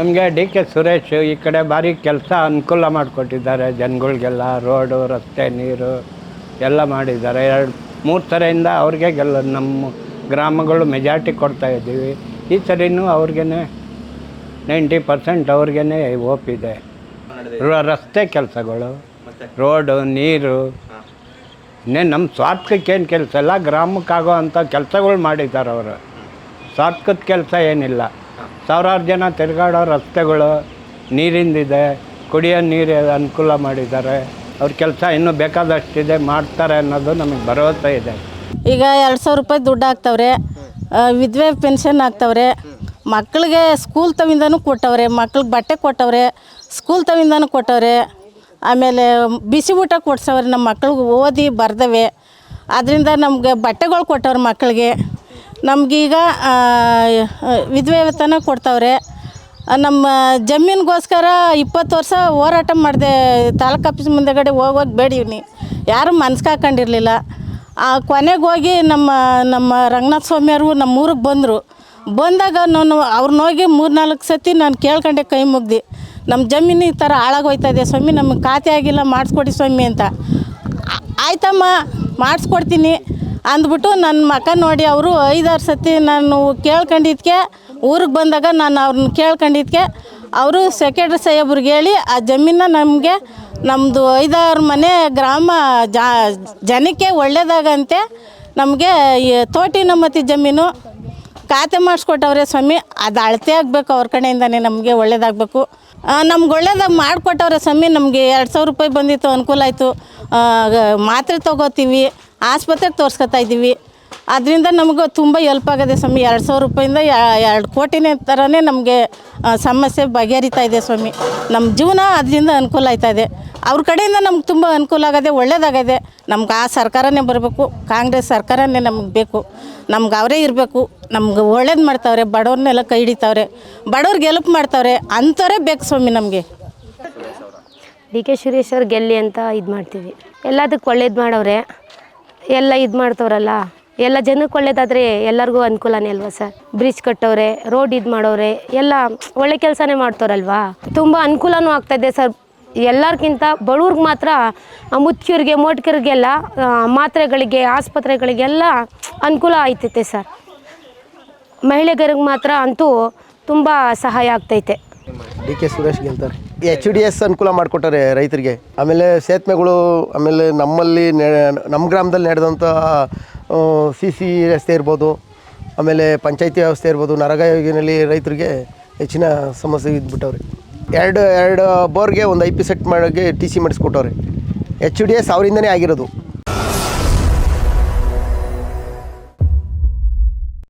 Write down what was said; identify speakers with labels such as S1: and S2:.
S1: ನಮಗೆ D K Suresh ಈ ಕಡೆ ಭಾರಿ ಕೆಲಸ ಅನುಕೂಲ ಮಾಡಿಕೊಟ್ಟಿದ್ದಾರೆ. ಜನಗಳಿಗೆಲ್ಲ ರೋಡು ರಸ್ತೆ ನೀರು ಎಲ್ಲ ಮಾಡಿದ್ದಾರೆ. ಎರಡು ಮೂರು ಥರದಿಂದ ಅವ್ರಿಗೆ ಗೆಲ್ಲ ನಮ್ಮ ಗ್ರಾಮಗಳು ಮೆಜಾರಿಟಿ ಕೊಡ್ತಾ ಇದ್ದೀವಿ. ಈ ಸರಿನೂ ಅವ್ರಿಗೆ ನೈಂಟಿ ಪರ್ಸೆಂಟ್ ಅವ್ರಿಗೆ ಒಪ್ಪಿದೆ ರ- ರಸ್ತೆ ಕೆಲಸಗಳು ರೋಡು ನೀರು ಇನ್ನೇ ನಮ್ಮ ಸ್ವಾರ್ಥಕ್ಕೇನು ಕೆಲಸ ಇಲ್ಲ. ಗ್ರಾಮಕ್ಕಾಗೋ ಅಂಥ ಕೆಲಸಗಳು ಮಾಡಿದ್ದಾರೆ ಅವರು. ಸ್ವಾರ್ಥದ ಕೆಲಸ ಏನಿಲ್ಲ. ಸಾವಿರಾರು ಜನ ತಿರುಗಾಡೋ ರಸ್ತೆಗಳು, ನೀರಿಂದಿದೆ, ಕುಡಿಯೋ ನೀರು ಅನುಕೂಲ ಮಾಡಿದ್ದಾರೆ. ಅವ್ರ ಕೆಲಸ ಇನ್ನೂ ಬೇಕಾದಷ್ಟಿದೆ, ಮಾಡ್ತಾರೆ ಅನ್ನೋದು ನಮಗೆ ಭರವಸೆ ಇದೆ.
S2: ಈಗ ಎರಡು ಸಾವಿರ ರೂಪಾಯಿ ದುಡ್ಡು ಹಾಕ್ತವ್ರೆ ವಿಧವೆ ಪೆನ್ಷನ್ ಹಾಕ್ತವ್ರೆ ಮಕ್ಕಳಿಗೆ ಸ್ಕೂಲ್ ತವಿಂದನೂ ಕೊಟ್ಟವ್ರೆ, ಮಕ್ಳಿಗೆ ಬಟ್ಟೆ ಕೊಟ್ಟವ್ರೆ ಸ್ಕೂಲ್ ತವಿಂದನೂ ಕೊಟ್ಟವ್ರೆ, ಆಮೇಲೆ ಬಿಸಿ ಊಟ ಕೊಡ್ಸವ್ರೆ ನಮ್ಮ ಮಕ್ಳಿಗೆ ಓದಿ ಬರ್ದವೆ ಅದರಿಂದ ನಮಗೆ ಬಟ್ಟೆಗಳು ಕೊಟ್ಟವ್ರೆ ಮಕ್ಕಳಿಗೆ ನಮಗೀಗ ವಿಧವೆ ಕೊಡ್ತಾವ್ರೆ. ನಮ್ಮ ಜಮೀನಿಗೋಸ್ಕರ ಇಪ್ಪತ್ತು ವರ್ಷ ಹೋರಾಟ ಮಾಡಿದೆ, ತಾಲೂಕು ಆಫೀಸ್ ಮುಂದೆಗಡೆ ಬೇಡ ಇವ್ನಿ ಯಾರೂ ಮನ್ಸ್ಕಾಕೊಂಡಿರಲಿಲ್ಲ ಆ ಕೊನೆಗೆ ಹೋಗಿ ನಮ್ಮ ನಮ್ಮ ರಂಗನಾಥ ಸ್ವಾಮಿಯವರು ನಮ್ಮ ಊರಿಗೆ ಬಂದರು. ಬಂದಾಗ ನಾನು ಅವ್ರನ್ನ ಹೋಗಿ ಮೂರು ನಾಲ್ಕು ಸತಿ ನಾನು ಕೇಳ್ಕೊಂಡೆ ಕೈ ಮುಗ್ದು. ನಮ್ಮ ಜಮೀನು ಈ ಥರ ಹಾಳಾಗೋಯ್ತಾ ಇದೆ ಸ್ವಾಮಿ, ನಮಗೆ ಖಾತೆ ಆಗಿಲ್ಲ, ಮಾಡಿಸ್ಕೊಡಿ ಸ್ವಾಮಿ ಅಂತ. ಆಯ್ತಮ್ಮ, ಮಾಡಿಸ್ಕೊಡ್ತೀನಿ. ಅಂದ್ಬಿಟ್ಟು ನನ್ನ ಮಕ ನೋಡಿ ಅವರು ಐದಾರು ಸತಿ ನಾನು ಕೇಳ್ಕೊಂಡಿದ್ಕೆ, ಊರಿಗೆ ಬಂದಾಗ ನಾನು ಅವ್ರನ್ನ ಕೇಳ್ಕೊಂಡಿದ್ಕೆ, ಅವರು ಸೆಕ್ರೆಟ್ರಿ ಸಾಹೇಬ್ರಿಗೆ ಹೇಳಿ ಆ ಜಮೀನ ನಮಗೆ ನಮ್ಮದು ಐದಾರು ಮನೆ ಗ್ರಾಮ ಜನಕ್ಕೆ ಒಳ್ಳೆಯದಾಗಂತೆ ನಮಗೆ ತೋಟಿ ನಮ್ಮತಿ ಜಮೀನು ಖಾತೆ ಮಾಡಿಸ್ಕೊಟ್ಟವ್ರೆ ಸ್ವಾಮಿ, ಅದು ಅಳತೆ ಆಗಬೇಕು ಅವ್ರ ಕಡೆಯಿಂದನೇ ನಮಗೆ ಒಳ್ಳೇದಾಗಬೇಕು. ನಮ್ಗೆ ಒಳ್ಳೇದಾಗ ಮಾಡಿಕೊಟ್ಟವ್ರೆ ಸ್ವಾಮಿ, ನಮಗೆ ಎರಡು ಸಾವಿರ ರೂಪಾಯಿ ಬಂದಿತ್ತು, ಅನುಕೂಲ ಆಯಿತು. ಮಾತ್ರೆ ತೊಗೋತೀವಿ. ಆಸ್ಪತ್ರೆಗೆ ತೋರಿಸ್ಕೊತಾ ಇದ್ದೀವಿ. ಅದರಿಂದ ನಮಗೂ ತುಂಬ ಹೆಲ್ಪ್ ಆಗಿದೆ ಸ್ವಾಮಿ. ಎರಡು ಸಾವಿರ ರೂಪಾಯಿಂದ ಎರಡು ಕೋಟಿನೇ ಥರನೇ ನಮಗೆ ಸಮಸ್ಯೆ ಬಗೆಹರಿತಾ ಇದೆ ಸ್ವಾಮಿ. ನಮ್ಮ ಜೀವನ ಅದರಿಂದ ಅನುಕೂಲ ಆಯ್ತಾ ಇದೆ. ಅವ್ರ ಕಡೆಯಿಂದ ನಮ್ಗೆ ತುಂಬ ಅನುಕೂಲ ಆಗದೆ ಒಳ್ಳೇದಾಗದೆ ನಮ್ಗೆ ಆ ಸರ್ಕಾರನೇ ಬರಬೇಕು, ಕಾಂಗ್ರೆಸ್ ಸರ್ಕಾರನೇ ನಮ್ಗೆ ಬೇಕು. ನಮ್ಗೆ ಅವರೇ ಇರಬೇಕು. ನಮ್ಗೆ ಒಳ್ಳೇದು ಮಾಡ್ತಾವ್ರೆ, ಬಡವ್ರನ್ನೆಲ್ಲ ಕೈ ಹಿಡಿತಾವ್ರೆ. ಬಡವ್ರಿಗೆ ಹೆಲ್ಪ್ ಮಾಡ್ತಾವ್ರೆ, ಅಂಥವರೇ ಬೇಕು ಸ್ವಾಮಿ ನಮಗೆ.
S3: ಡಿ ಕೆ ಸುರೇಶ್ ಅವ್ರು ಗೆಲ್ಲಿ ಅಂತ ಇದು ಮಾಡ್ತೀವಿ. ಎಲ್ಲದಕ್ಕೆ ಒಳ್ಳೇದು ಮಾಡವ್ರೆ. ಎಲ್ಲ ಇದು ಮಾಡ್ತವ್ರಲ್ಲ? ಎಲ್ಲ ಜನಕ್ಕೆ ಒಳ್ಳೇದಾದರೆ ಎಲ್ಲರಿಗೂ ಅನುಕೂಲನೇ ಅಲ್ವಾ ಸರ್? ಬ್ರಿಡ್ಜ್ ಕಟ್ಟವ್ರೆ, ರೋಡ್ ಇದು ಮಾಡೋರೆ ಎಲ್ಲ ಒಳ್ಳೆ ಕೆಲಸನೇ ಮಾಡ್ತವ್ರಲ್ವಾ? ತುಂಬ ಅನುಕೂಲನೂ ಆಗ್ತಾಯಿದೆ ಸರ್. ಎಲ್ಲರಿಗಿಂತ ಬಡವ್ರಿಗೆ ಮಾತ್ರ, ಆ ಮುದುಕಿಯವ್ರಿಗೆ ಮೋಟ್ಕರಿಗೆಲ್ಲ ಮಾತ್ರೆಗಳಿಗೆ, ಆಸ್ಪತ್ರೆಗಳಿಗೆಲ್ಲ ಅನುಕೂಲ ಆಯ್ತೈತೆ ಸರ್. ಮಹಿಳೆಗರಿಗೆ ಮಾತ್ರ ಅಂತೂ ತುಂಬ ಸಹಾಯ ಆಗ್ತೈತೆ.
S4: ಡಿ ಕೆ ಸುರೇಶ್ ಗೆಲ್ತಾರೆ. ಎಚ್ ಡಿ ಎಸ್ ಅನುಕೂಲ ಮಾಡಿಕೊಟ್ಟಾರೆ ರೈತರಿಗೆ. ಆಮೇಲೆ ಸೇತುವೆಗಳು ಆಮೇಲೆ ನಮ್ಮಲ್ಲಿ ನಮ್ಮ ಗ್ರಾಮದಲ್ಲಿ ನಡೆದಂಥ ಸಿ ಸಿ ರಸ್ತೆ ಇರ್ಬೋದು, ಆಮೇಲೆ ಪಂಚಾಯತಿ ವ್ಯವಸ್ಥೆ ಇರ್ಬೋದು ನರಗ ಯೋಜನೆಯಲ್ಲಿ ರೈತರಿಗೆ ಹೆಚ್ಚಿನ ಸಮಸ್ಯೆ ಇದ್ಬಿಟ್ಟವ್ರೆ. ಎರಡು ಎರಡು ಬೋರ್ಗೆ ಒಂದು ಐ ಪಿ ಸೆಟ್ ಮಾಡೋಕ್ಕೆ ಟಿ ಸಿ ಮಾಡಿಸ್ಕೊಟ್ಟವ್ರೆ. ಎಚ್ ಡಿ ಎಸ್ ಅವರಿಂದನೇ ಆಗಿರೋದು.